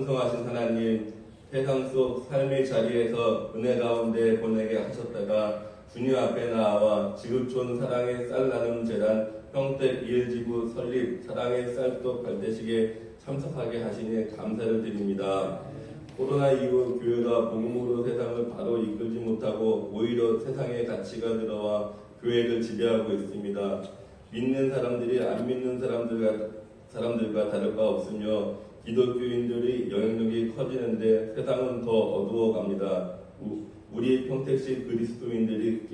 풍성하신 하나님 세상 속 삶의 자리에서 은혜 가운데 보내게 하셨다가 주님 앞에 나와 지구촌 사랑의 쌀 나눔 재단 평택 이일지구 설립 사랑의 쌀떡 발대식에 참석하게 하시니 감사를 드립니다. 코로나 이후 교회가 복음으로 세상을 바로 이끌지 못하고 오히려 세상의 가치가 들어와 교회를 지배하고 있습니다. 믿는 사람들이 안 믿는 사람들과 사람들과 다를 바 없으며 기독교인들이 영향력이 커지는데 세상은 더 어두워갑니다. 우- 우리 평택시 그리스도인들이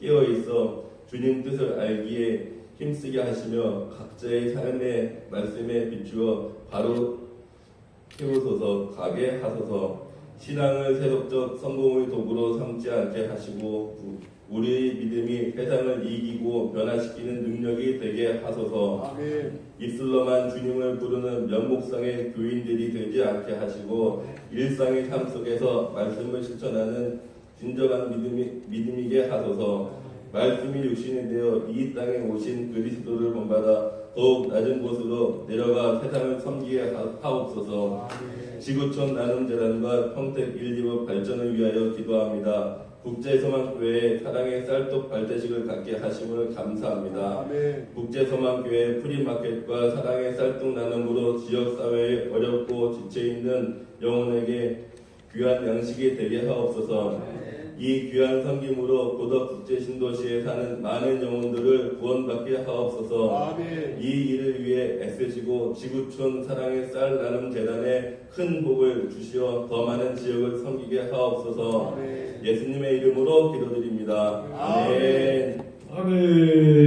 깨어 있어 주님 뜻을 알기에 힘쓰게 하시며 각자의 삶의 말씀에 비추어 바로 세우소서 가게 하소서 신앙을 세속적 성공의 도구로 삼지 않게 하시고 우- 우리 믿음이 세상을 이기고 변화시키는 능력이 되게 하소서 아멘. 입술로만 주님을 부르는 면목상의 교인들이 되지 않게 하시고 일상의 삶 속에서 말씀을 실천하는 진정한 믿음이, 믿음이게 하소서 말씀이 육신이 되어 이 땅에 오신 그리스도를 본받아 더욱 낮은 곳으로 내려가 세상을 섬기게 하- 하옵소서 아멘. 지구촌 나눔 재단과 평택 1지부 발전을 위하여 기도합니다. 국제소망교회의 사랑의 쌀떡 발대식을 갖게 하심을 감사합니다. 아멘. 국제소망교회 프리마켓과 사랑의 쌀떡 나눔으로 지역사회에 어렵고 지쳐있는 영혼에게 귀한 양식이 되게 하옵소서 이 귀한 섬김으로 고덕 국제 신도시에 사는 많은 영혼들을 구원받게 하옵소서 아멘. 이 일을 위해 애쓰시고 지구촌 사랑의 쌀 나눔 재단에 큰 복을 주시어 더 많은 지역을 섬기게 하옵소서 아멘. 예수님의 이름으로 기도드립니다. 아멘. 아멘. 아멘.